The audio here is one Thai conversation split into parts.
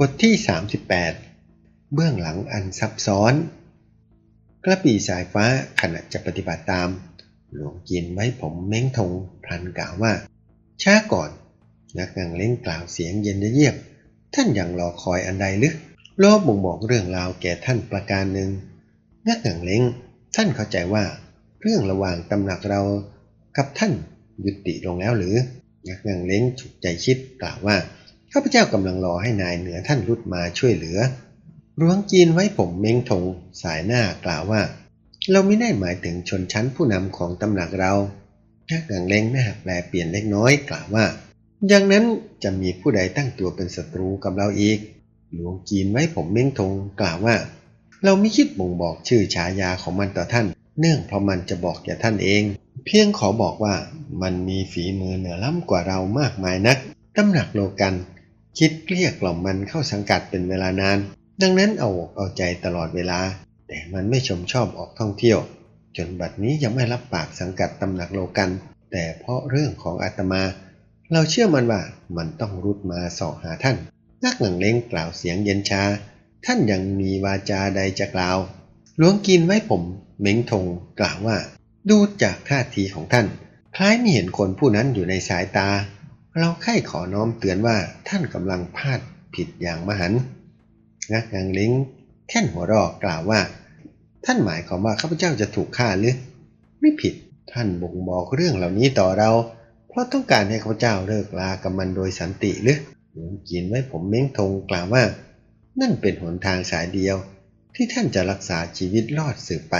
บทที่ 38 เบื้องหลังอันซับซ้อน กระบี่สายฟ้าขณะจะปฏิบัติตาม หลวงกินไว้ผมเม้งทงพลันกล่าวว่า ช้าก่อน นักงังเล่งกล่าวเสียงเย็นเยียบ ท่านยังรอคอยอันใดหรือโลบบ่งบอกเรื่องราวแก่ท่านประการหนึ่ง นักงังเล้งท่านเข้าใจว่า เรื่องระหว่างตำหนักเรากับท่านยุติลงแล้วหรือ นักงังเล้งฉุกใจคิดกล่าวว่า ข้าพเจ้ากำลังรอให้นายเหนือท่านรุดมาช่วยเหลือหลวงจีนไว้ผมเม้งทงสายหน้ากล่าวว่า เราไม่ได้หมายถึงชนชั้นผู้นำของตำหนักเรานักงังเล้งหน้าแปลเปลี่ยนเล็กน้อยกล่าวว่าอย่างนั้นจะมีผู้ใดตั้งตัวเป็นศัตรูกับเราอีก หลวงจีนไว้ผมเม้งทงกล่าวว่า เราไม่คิดบ่งบอกชื่อฉายาของมันต่อท่าน เนื่องเพราะมันจะบอกแก่ท่านเอง เพียงขอบอกว่ามันมีฝีมือเหนือล้ำกว่าเรามากมายนักตำหนักโลกัน คิดเกลี้ยกล่อมมันเข้าสังกัดเป็นเวลานาน ดังนั้นเอาอกเอาใจตลอดเวลา แต่มันไม่ชมชอบออกท่องเที่ยว จนบัดนี้ยังไม่รับปากสังกัดตำหนักโลกัน แต่เพราะเรื่องของอาตมา เราเชื่อมันว่ามันต้องรุดมาสอบหาท่าน นักหนังเล้งกล่าวเสียงเย็นชา ท่านยังมีวาจาใดจะกล่าวหลวงกินไว้ผมเม้งทงกล่าวว่า ดูจากท่าทีของท่าน คล้ายมีเห็นคนผู้นั้นอยู่ในสายตา เราใคร่ขอน้อมเตือนว่าท่านกำลังพลาดผิดอย่างมหันต์นักหนังเล้งแค่นหัวเรอกกล่าวว่า ท่านหมายความว่าข้าพเจ้าจะถูกฆ่าหรือ ไม่ผิดท่านบ่งบอกเรื่องเหล่านี้ต่อเรา เพราะต้องการให้ข้าพเจ้าเลิกลากับมันโดยสันติหรือหลวงกินไว้ผมเม้งทงกล่าวว่า นั่นเป็นหนทางสายเดียว ที่ท่านจะรักษาชีวิตรอดสืบไป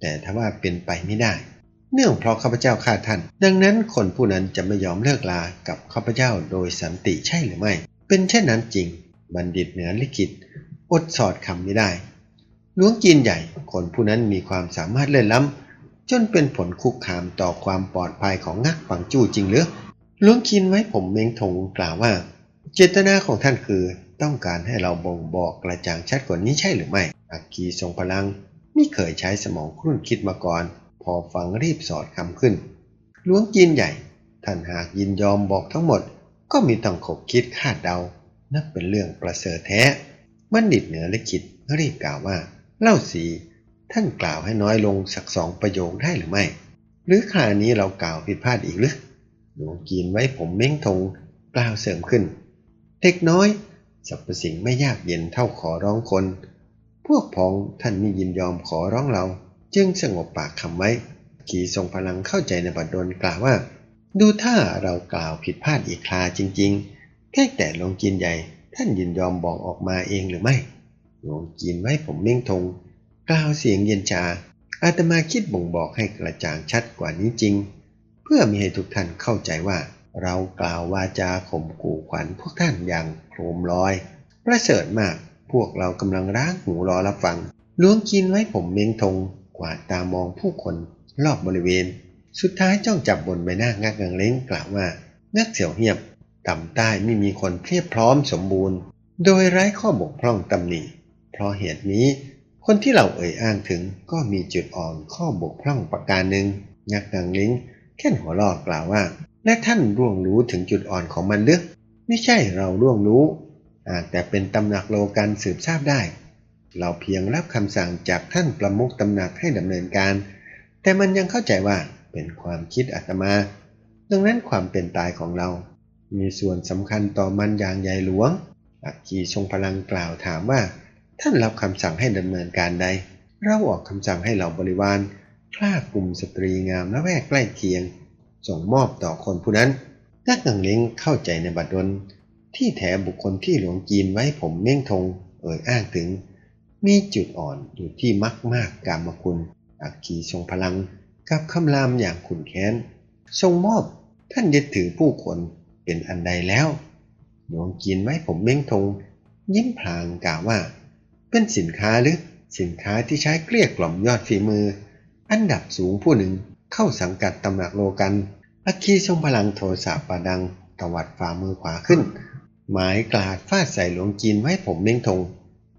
แต่ถ้าว่าเป็นไปไม่ได้ เนื่องเพราะข้าพเจ้าฆ่าท่าน ดังนั้นคนผู้นั้นจะไม่ยอมเลิกลากับข้าพเจ้าโดยสันติใช่หรือไม่ เป็นเช่นนั้นจริง บัณฑิตเหนือลิขิต อดสอดคำไม่ได้หลวงจีนใหญ่ คนผู้นั้นมีความสามารถเลิศล้ำจนเป็นผลคุกคามต่อความปลอดภัยของงักฝังจู้จริงหรือหลวงคินไว้ผมเมงทงกล่าวว่า เจตนาของท่านคือต้องการให้เราบ่งบอกกระจ่างชัดกว่านี้ใช่หรือไม่อักคีทรงพลังไม่เคยใช้สมองครุ่นคิดมาก่อน พอฟังรีบสอดคำขึ้นหลวงจีนใหญ่ ท่านหากยินยอมบอกทั้งหมด ก็มีต้องขบคิดคาดเดา นับเป็นเรื่องประเสริฐแท้บัณฑิตเหนือลิขิตรีบกล่าวว่า เล่าสี ท่านกล่าวให้น้อยลงสักสองประโยคได้หรือไม่ หรือคราวนี้เรากล่าวผิดพลาดอีกหรือหลวงกีนไว้ผมเม้งทงกล่าวเสริมขึ้นเด็กน้อยสรรพสิ่งไม่ยากเย็นเท่าขอร้องคน พวกพ้องท่านไม่ยินยอมขอร้องเรา จึงสงบปากคำไว้ ขีทรงพลังเข้าใจในบัดดลกล่าวว่า ดูถ้าเรากล่าวผิดพลาดอีกคราจริง ๆ แค่แต่หลวงกินใหญ่ ท่านยินยอมบอกออกมาเองหรือไม่หลวงกินไว้ผมเม้งทง กล่าวเสียงเย็นชาอาตมาคิดบ่งบอกให้กระจ่างชัดกว่านี้จริง เพื่อมีให้ทุกท่านเข้าใจว่า เรากล่าววาจาข่มขู่ขวัญพวกท่านอย่างโครมลอย ประเสริฐมากพวกเรากำลังร้างหูรอรับฟังหลวงกินไว้ผมเมงทง กวาดตามองผู้คนรอบบริเวณ สุดท้ายจ้องจับบนใบหน้างักงังเล้งกล่าวว่างักเสียวเหียบ ต่ำใต้ไม่มีคนเพียบพร้อมสมบูรณ์ โดยไร้ข้อบกพร่องตำหนิ เพราะเหตุนี้ คนที่เราเอ่ยอ้างถึงก็มีจุดอ่อนข้อบกพร่องประการหนึ่งงักงังเล้งแค่นหัวลอกกล่าวว่า และท่านร่วงรู้ถึงจุดอ่อนของมันหรือไม่ใช่เราร่วงรู้อาจแต่เป็นตำหนักโลกันสืบทราบได้ เราเพียงรับคำสั่งจากท่านประมุขตำหนักให้ดำเนินการ แต่มันยังเข้าใจว่าเป็นความคิดอาตมา ดังนั้นความเป็นตายของเรา มีส่วนสำคัญต่อมันอย่างใหญ่หลวง อักคีทรงพลังกล่าวถามว่า ท่านรับคำสั่งให้ดำเนินการใด เราออกคำสั่งให้เหล่าบริวารฆ่ากลุ่มสตรีงามและแวกใกล้เคียง ส่งมอบต่อคนผู้นั้นนักหนังเล้งเข้าใจในบัดดลที่แถบุคคลที่หลวงจีนไว้ผมเม่งทง เอ่ยอ้างถึง มีจุดอ่อนอยู่ที่มักมากกามคุณอักคีทรงพลังกับคำรามอย่างขุนแค้น ทรงมอบท่านยึดถือผู้คนเป็นอันใดแล้วหลวงจีนไว้ผมเม่งทง ยิ้มพลางกล่าวว่า เป็นสินค้าหรือสินค้าที่ใช้เกลี้ยกล่อมยอดฝีมือ อันดับสูงผู้หนึ่งเข้าสังกัดตำหนักโลกันอัคคีทรงพลังโทสะปาดังตวัดฝ่ามือขวาขึ้น หมายกลาดฟาดใส่หลวงจีนไว้ผมเม้งทง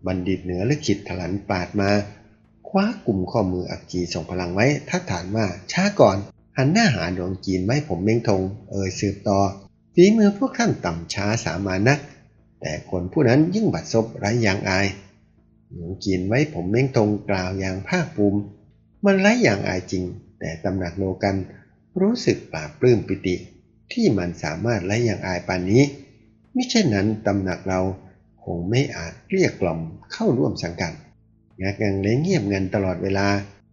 บัณฑิตเหนือลึกขิดถลันปาดมา คว้ากลุ่มข้อมืออักกีส่งพลังไว้ทัดฐานว่าช้าก่อน หันหน้าหาดวงจีนไว้ผมเม้งทง เอ่ยสืบต่อฝีมือพวกท่านต่ำช้าสามานัก แต่คนผู้นั้นยิ่งบัดซบไร้ยางอายหลวงจีนไว้ผมเม้งตรงกล่าวอย่างภาคภูมิ มันไร้อย่างอายจริง แต่ตำหนักโลกัน รู้สึกปลาบปลื้มปิติ ที่มันสามารถไร้อย่างอายปานนี้ มิเช่นนั้นตำหนักเรา คงไม่อาจเรียกกล่อมเข้าร่วมสังกัดงากังเลยเงียบเงินตลอดเวลา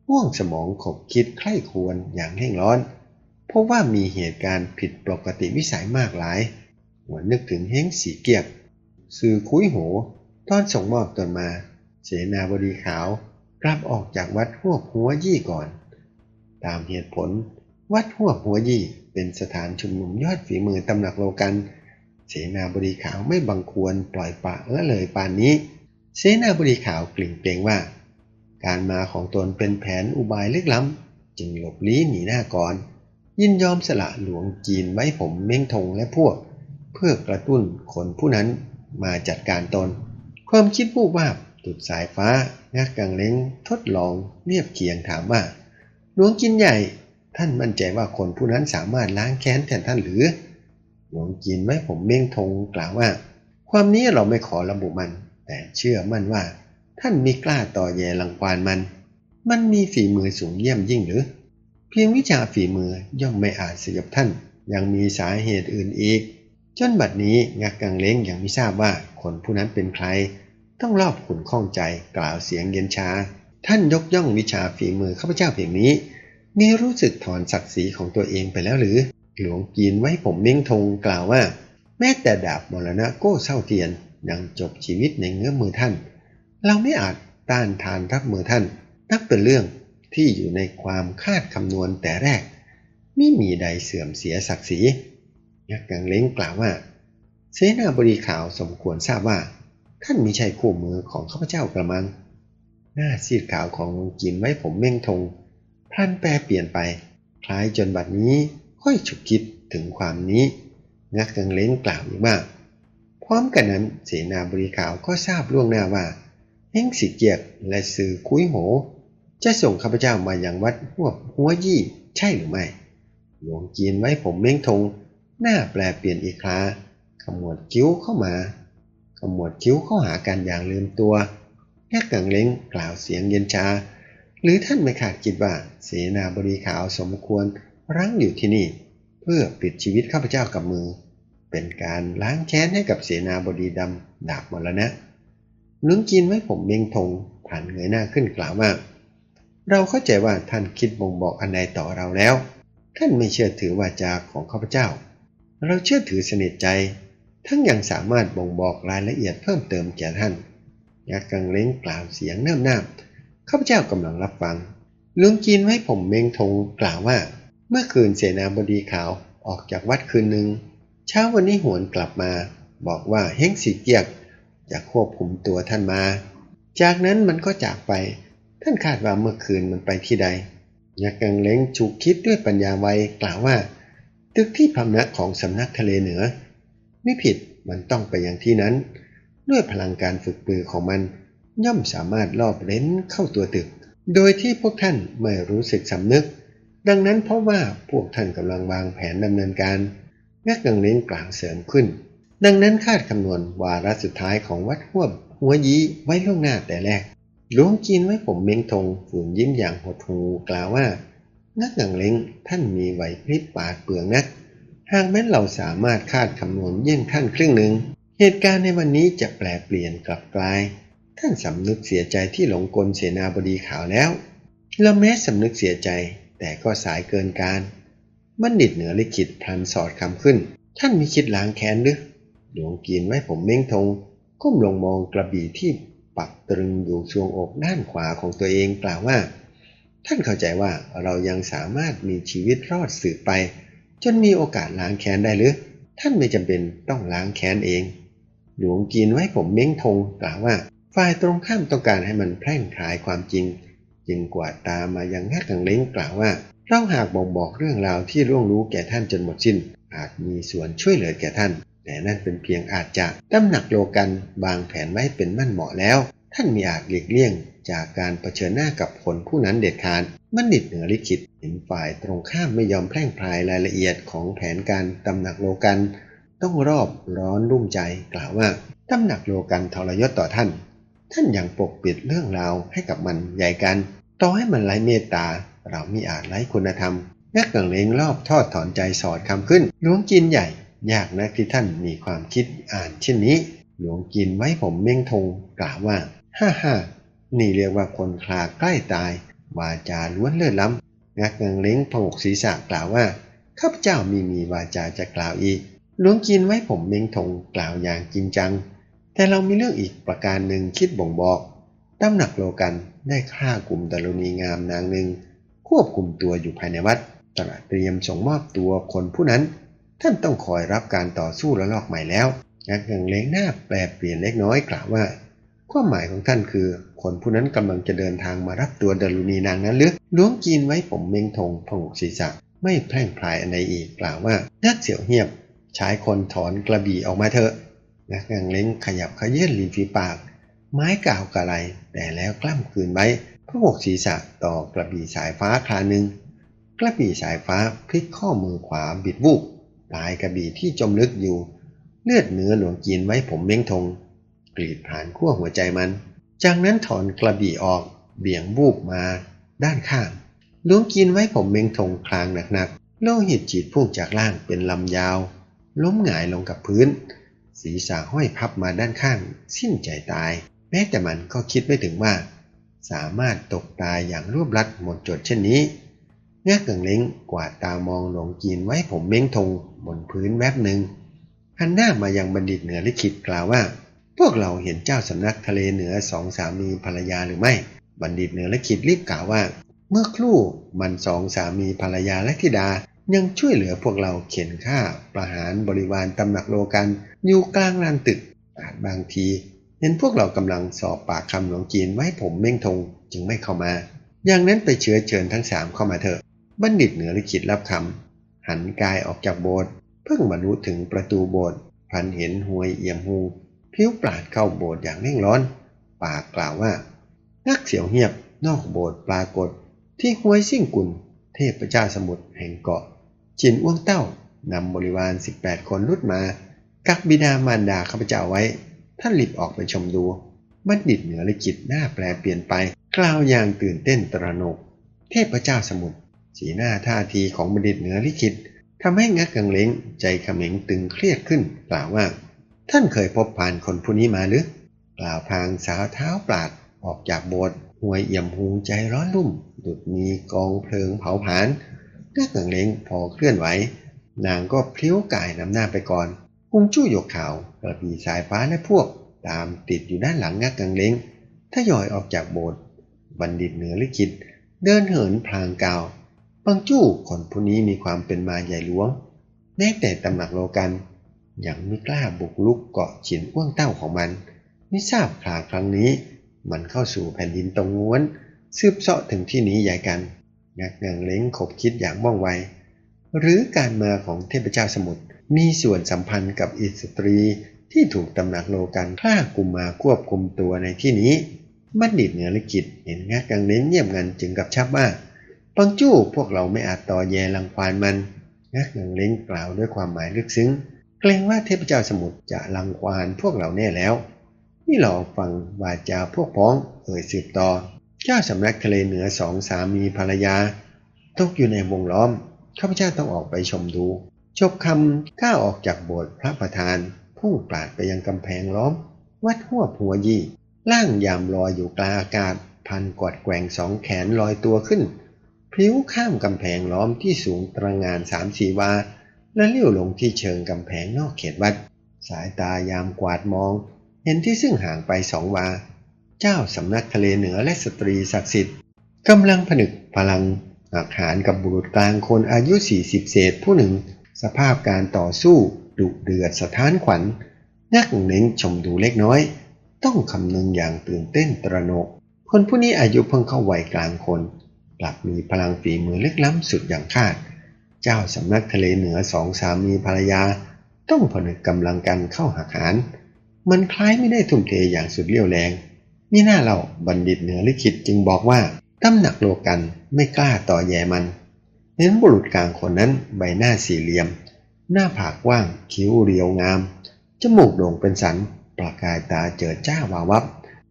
ห่วงสมองขบคิดใคร่ควรอย่างเร่งร้อนเพราะว่ามีเหตุการณ์ผิดปกติวิสัยมากหลายหัวนึกถึงเฮงสีเกียบสื่อคุ้ยโหตอนส่งมอบตนมา เสนาบดีขาวกลับออกจากวัดหัวหัวยี่ก่อน ตามเหตุผล วัดหัวหัวยี่เป็นสถานชุมนุมยอดฝีมือตำหนักโลกัน เสนาบดีขาวไม่บังควรปล่อยปะละเลยปานนี้ เสนาบดีขาวกลิ่งเกรงว่า การมาของตนเป็นแผนอุบายลึกล้ำ จึงหลบลี้หนีหน้าก่อน ยินยอมสละหลวงจีนไว้ผมเม้งทงและพวก เพื่อกระตุ้นคนผู้นั้นมาจัดการตน ความคิดวูบวาบตุดสายฟ้างักกังเล้งทดลองเรียบเคียงถามว่าหลวงจินใหญ่ท่านมั่นใจว่าคนผู้นั้นสามารถล้างแค้นแทนท่านหรือ หลวงจินไว้ผมเม้งทงกล่าวว่า ความนี้เราไม่ขอระบุมัน แต่เชื่อมั่นว่า ท่านมีกล้าต่อแย่ลังควานมัน มันมีฝีมือสูงเยี่ยมยิ่งหรือ เพียงวิชาฝีมือย่อมไม่อาจสยบท่าน ยังมีสาเหตุอื่นอีก จนบัดนี้งักกังเล้งยังไม่ทราบว่าคนผู้นั้นเป็นใคร ต้องรอบขุนข้องใจกล่าวเสียงเย็นชา ท่านยกย่องวิชาฝีมือข้าพเจ้าเพียงนี้ มีรู้สึกถอนศักดิ์ศรีของตัวเองไปแล้วหรือ หลวงกีนไว้ผมเม้งทงกล่าวว่า แม้แต่ดาบมรณะโก้เศร้าเทียนยังจบชีวิตในเงื้อมมือท่าน เราไม่อาจต้านทานรับมือท่าน นับเป็นเรื่องที่อยู่ในความคาดคำนวณแต่แรก ไม่มีใดเสื่อมเสียศักดิ์ศรียักษ์กังเล้งกล่าวว่า เสนาบดีขาวสมควรทราบว่า ท่านมิใช่คู่มือของข้าพเจ้ากระมัง หน้าซีดขาวของลุงจินไว้ผมเม่งทงพลันแปรเปลี่ยนไป คล้ายจนบัดนี้ ค่อยฉุกคิดถึงความนี้งักกังเล้งกล่าวอีกว่า พร้อมกันนั้นเสนาบดีขาวก็ทราบล่วงหน้าว่าเฮงสิเกียกและสื่อคุยโห จะส่งข้าพเจ้ามาอย่างวัดหัวหัวยี่ใช่หรือไม่ หลวงจีนไว้ผมเม้งทง หน้าแปลเปลี่ยนอีกคราขมวดคิ้วเข้ามาขมวดคิ้วเข้าหากันอย่างลืมตัวแยกกังเล้งกล่าวเสียงเย็นชา หรือท่านไม่ขาดคิดว่าเสนาบดีขาวสมควร รั้งอยู่ที่นี่ เพื่อปิดชีวิตข้าพเจ้ากับมือ เป็นการล้างแค้นให้กับเสนาบดีดำดาบมรณะลวงจีนไว้ผมเมงทงผ่านเงยหน้าขึ้นกล่าวว่าเราเข้าใจว่าท่านคิดบ่งบอกอันใดต่อเราแล้ว ท่านไม่เชื่อถือวาจาของข้าพเจ้า เราเชื่อถือสนิทใจ ทั้งยังสามารถบ่งบอกรายละเอียดเพิ่มเติมแก่ท่านยักษ์กังเล้งกล่าวเสียงเนิ่มน้ำข้าพเจ้ากำลังรับฟังลุงจีนไว้ผมเมงทงกล่าวว่า เมื่อคืนเสนาบดีขาวออกจากวัดคืนหนึ่งเช้าวันนี้หวนกลับมา บอกว่าเฮงสีเกียกจะควบคุมตัวท่านมา จากนั้นมันก็จากไป ท่านคาดว่าเมื่อคืนมันไปที่ใดยักกังเล้งฉุกคิดด้วยปัญญาไวกล่าวว่า ตึกที่พำนักของสำนักทะเลเหนือ ไม่ผิดมันต้องไปอย่างที่นั้น ด้วยพลังการฝึกปือของมัน ย่อมสามารถลอบเล้นเข้าตัวตึก โดยที่พวกท่านไม่รู้สึกสำนึก ดังนั้นเพราะว่าพวกท่านกำลังวางแผนดำเนินการยักษ์กังเล้งกล่าวเสริมขึ้น ดังนั้นคาดคำนวณวาระสุดท้ายของวัดหัวหัวยี้ไว้ล่วงหน้าแต่แรกหลวงจีนไว้ผมเมงทงฝืนยิ้มอย่างหดหูกล่าวว่า นักหนังเล้งท่านมีไหวพริบปาดเปลืองนัก หากแม้นเราสามารถคาดคำนวณเยี่ยงท่านครึ่งหนึ่ง เหตุการณ์ในวันนี้จะแปลเปลี่ยนกลับกลาย ท่านสำนึกเสียใจที่หลงกลเสนาบดีขาวแล้วเราแม้สำนึกเสียใจ แต่ก็สายเกินการบัณฑิตเหนือลิขิตพลันสอดคำขึ้น ท่านมีคิดล้างแค้นหรือหลวงกีนไว้ผมเม้งทง ก้มลงมองกระบี่ที่ปักตรึงอยู่ช่วงอกด้านขวาของตัวเองกล่าวว่า ท่านเข้าใจว่าเรายังสามารถมีชีวิตรอดสืบไป จนมีโอกาสล้างแค้นได้หรือ ท่านไม่จำเป็นต้องล้างแค้นเอง หลวงกินไว้ผมเม้งทงกล่าวว่าฝ่ายตรงข้ามต้องการให้มันแพร่งพรายความจริง จึงกวาดตามมายังงัดกังเล้งกล่าวว่าเราหากบ่งบอกเรื่องราวที่ร่วงรู้แก่ท่านจนหมดสิ้น อาจมีส่วนช่วยเหลือแก่ท่าน แต่นั่นเป็นเพียงอาจจะตำหนักโลกันบางแผนไว้เป็นมั่นเหมาะแล้ว ท่านมีอาจหลีกเลี่ยง จากการเผชิญหน้ากับคนผู้นั้นเด็ดขาดมันดิดเหนือลิขิตเห็นฝ่ายตรงข้ามไม่ยอมแพร่งพรายรายละเอียดของแผนการตำหนักโลกันต้องรอบร้อนรุ่มใจกล่าวว่าตำหนักโลกันทรยศต่อท่าน ท่านยังปกปิดเรื่องราวให้กับมันใหญ่กัน ต่อให้มันไร้เมตตา เราไมิอาจไร้คุณธรรมนักกังเลงรอบทอดถอนใจสอดคำขึ้น หลวงจีนใหญ่ ยากนักที่ท่านมีความคิดอ่านเช่นนี้ หลวงจีนไว้ผมเม่งทงกล่าวว่า ฮ่าฮ่านี่เรียกว่าคนคลาใกล้ตายวาจาล้วนเลิศล้ำงักกังเลงผงกศีรษะกล่าวว่าข้าพเจ้ามีมีวาจาจะกล่าวอีกหลวงจีนไว้ผมเม่งทงกล่าวอย่างจริงจัง แต่เรามีเรื่องอีกประการหนึ่งคิดบ่งบอก ตำหนักโลกันได้ฆ่ากลุ่มดารุณีงามนางหนึ่ง ควบคุมตัวอยู่ภายในวัดตระเตรียมส่งมอบตัวคนผู้นั้น ท่านต้องคอยรับการต่อสู้ระลอกใหม่แล้วงักกังเลงหน้าแปลเปลี่ยนเล็กน้อยกล่าวว่า ความหมายของท่านคือ คนผู้นั้นกำลังจะเดินทางมารับตัวดารุณีนางนั้นหรือหลวงจีนไว้ผมเมงทงพงศีรษะไม่แพร่งพรายอันใดอีกกล่าวว่านักเสียวเหียบใช้คนถอนกระบี่ออกมาเถอะนักกังเลงขยับขยื่นริมฝีปาก ไม้กล่าวกะไร แต่แล้วกล้ำคืนไว้พระบกศีรษะต่อกระบี่สายฟ้าคาหนึ่งกระบี่สายฟ้าพลิกข้อมือขวาบิดวูบปลายกระบี่ที่จมลึกอยู่ เลือดเนื้อหลวงจีนไว้ผมเม้งทง กรีดผ่านขั้วหัวใจมัน จากนั้นถอนกระบี่ออกเบี่ยงวูบมา ด้านข้างหลวงจีนไว้ผมเม้งทงคลางหนักๆโลหิตจีดพุ่งจากล่างเป็นลำยาว ล้มหงายลงกับพื้น ศีรษะห้อยพับมาด้านข้าง สิ้นใจตาย แม้แต่มันก็คิดไม่ถึงว่า สามารถตกตายอย่างรวบรัดหมดจดเช่นนี้แง่เกิงเล้งกวาดตามองหลวงจีนไว้ผมเม้งทงบนพื้นแวบหนึ่งหันหน้ามายังบัณฑิตเหนือลิขิตกล่าวว่า พวกเราเห็นเจ้าสำนักทะเลเหนือสองสามีภรรยาหรือไม่ บัณฑิตเหนือลิขิตรีบกล่าวว่า เมื่อครู่มันสองสามีภรรยาและธิดายังช่วยเหลือพวกเราเข็นฆ่าประหารบริวารตำหนักโลกันอยู่กลางลานตึกอาจบางที เห็นพวกเรากำลังสอบปากคำหลวงจีนไว้ผมเม่งทงจึงไม่เข้ามา อย่างนั้นไปเชื้อเชิญทั้งสามเข้ามาเถอะ บัณฑิตเหนือลิขิตรับคำหันกายออกจากโบสถ์เพิ่งบรรลุถึงประตูโบสถ์พันเห็นหวยเอี่ยมหูพิ้วปราดเข้าโบสถ์อย่างเร่งร้อน ปากกล่าวว่า นักเสียวเหียบนอกโบสถ์ปรากฏ ที่หวยซิ่งกุลเทพเจ้าสมุทรแห่งเกาะจินอ้วงเต้านำบริวาร 18 คนรุดมา กักบิดามารดาข้าพเจ้าไว้ ท่านรีบออกไปชมดู บัณฑิตเหนือลิขิตหน้าแปลเปลี่ยนไป กล่าวอย่างตื่นเต้นตระหนก เทพเจ้าสมุทรสีหน้าท่าทีของบัณฑิตเหนือลิขิตทำให้งักกังเล้งใจเขม็งตึงเครียดขึ้นกล่าวว่า ท่านเคยพบผ่านคนผู้นี้มาหรือกล่าวพางสาวเท้าปราดออกจากโบสถ์หวยเอี่ยมหูใจร้อนรุ่ม ดุดมีกองเพลิงเผาผลาญงักกังเล้งพอเคลื่อนไหวนางก็พลิ้วกายนำหน้าไปก่อน กุงจู้หยกขาวกระบี่สายฟ้าและพวกตามติดอยู่ด้านหลังงักกังเล้งทยอยออกจากโบสถ์บัณฑิตเหนือลิขิตเดินเหินพลางกาวบางจู้คนผู้นี้มีความเป็นมาใหญ่หลวง แม้แต่ตำหนักโลกันยังไม่กล้าบุกลุกเกาะฉินอ้วงเต้าของมันไม่ทราบคราครั้งนี้ มันเข้าสู่แผ่นดินตรงง้วน ซืบเสาะถึงที่นี้ใหญ่กัน งักเงงเล้งขบคิดอย่างว่องไว หรือการมาของเทพเจ้าสมุทร มีส่วนสัมพันธ์กับอิสตรีที่ถูกตำหนักโลกันฆ่ากุมมาควบคุมตัวในที่นี้ บัณฑิตเหนือลิขิตเห็นงักกังเล้งเงียบงันจึงกับชับว่าปังจู้พวกเราไม่อาจต่อแยรังควานมันงักเงงเล้งกล่าวด้วยความหมายลึกซึ้ง เกรงว่าเทพเจ้าสมุทรจะรังควานพวกเราแน่แล้วนี่เราฟังวาจาพวกพ้องเอ่ยสืบต่อ เจ้าสำนักทะเลเหนือสองสามีภรรยาตกอยู่ในวงล้อมข้าพเจ้าต้องออกไปชมดู จบคำก้าวออกจากโบสถ์พระประธานพุ่งปราดไปยังกำแพงล้อม วัดหัวหัวยี่ล่างยามลอยอยู่กลางอากาศ พันกอดแกว่งสองแขนลอยตัวขึ้นพลิ้วข้ามกำแพงล้อมที่สูงตระงานสามสี่วา และเลี้ยวลงที่เชิงกำแพงนอกเขตวัด สายตายามกวาดมอง เห็นที่ซึ่งห่างไปสองวา เจ้าสำนักทะเลเหนือและสตรีศักดิ์สิทธิ์กำลังผนึกพลังหักหารกับบุรุษกลางคนอายุ 40 เศษผู้หนึ่ง สภาพการต่อสู้ดุเดือดสะท้านขวัญ นักเน้นชมดูเล็กน้อย ต้องคำนึงอย่างตื่นเต้นตระหนก คนผู้นี้อายุเพิ่งเข้าวัยกลางคน กลับมีพลังฝีมือลึกล้ำสุดอย่างคาด เจ้าสำนักทะเลเหนือสองสามีภรรยา ต้องผนึกกำลังกันเข้าหักหารมันคล้ายไม่ได้ทุ่มเทอย่างสุดเรี่ยวแรงนี่หน้าเราบัณฑิตเหนือลิขิตจึงบอกว่าตำหนักโลกันไม่กล้าต่อแยมัน เน้นบุรุษกลางคนนั้นใบหน้าสี่เหลี่ยม หน้าผากกว้าง คิ้วเรียวงาม จมูกโด่งเป็นสัน ประกายตาเจิดจ้าวาวับ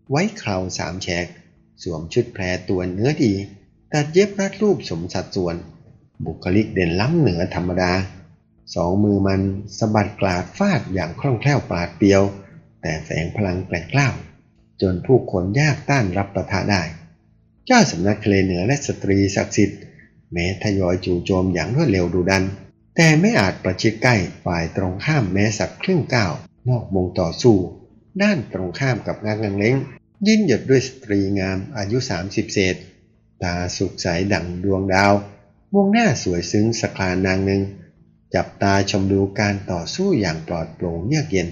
ไว้เคราสามแฉก สวมชุดแพรตัวเนื้อดี ตัดเย็บรัดรูปสมสัดส่วน บุคลิกเด่นล้ำเหนือธรรมดา สองมือมันสะบัดกลาดฟาดอย่างคล่องแคล่วปราดเปรียว แต่แฝงพลังแกล่งกล้าจนผู้คนยากต้านรับประทะได้ เจ้าสำนักเคลเหนือและสตรีศักดิ์สิทธิ์ แม้ทยอยจู่โจมอย่างรวดเร็วดุดัน แต่ไม่อาจประชิดใกล้ฝ่ายตรงข้ามแม้สักครึ่งก้าวนอกวงต่อสู้ ด้านตรงข้ามกับงางงังเล้ง ยินหยดด้วยสตรีงามอายุ 30 เศษ ตาสุกใสดั่งดวงดาววงหน้าสวยซึ้งสคลานนางหนึ่ง จับตาชมดูการต่อสู้อย่างปลอดโปร่งเยือกเย็น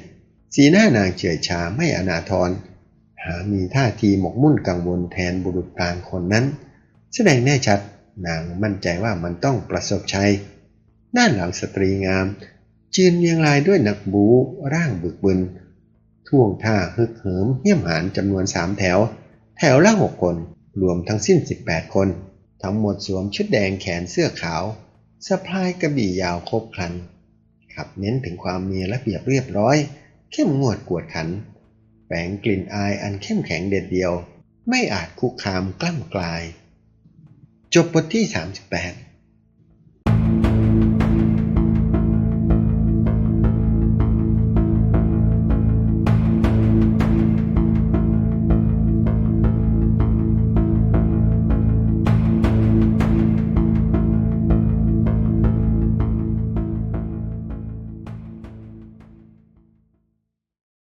สีหน้านางเฉยชาไม่อนาทรหามีท่าทีหมกมุ่นกังวลแทนบุรุษกลางคนนั้น แสดงแน่ชัด นางมั่นใจว่ามันต้องประสบชัย ด้านหลังสตรีงามจืนเรียงรายด้วยนักบูร่างบึกบึน ท่วงท่าฮึกเหิมเหี้ยมหานจำนวนสามแถว แถวละหกคน รวมทั้งสิ้น 18 คน ทั้งหมดสวมชุดแดงแขนเสื้อขาวสะพายกระบี่ยาวครบครัน ขับเน้นถึงความมีระเบียบเรียบร้อย เข้มงวดกวดขันแฝงกลิ่นอายอันเข้มแข็งเด็ดเดียว ไม่อาจคุกคามกล้ำกลาย จบบทที่ 38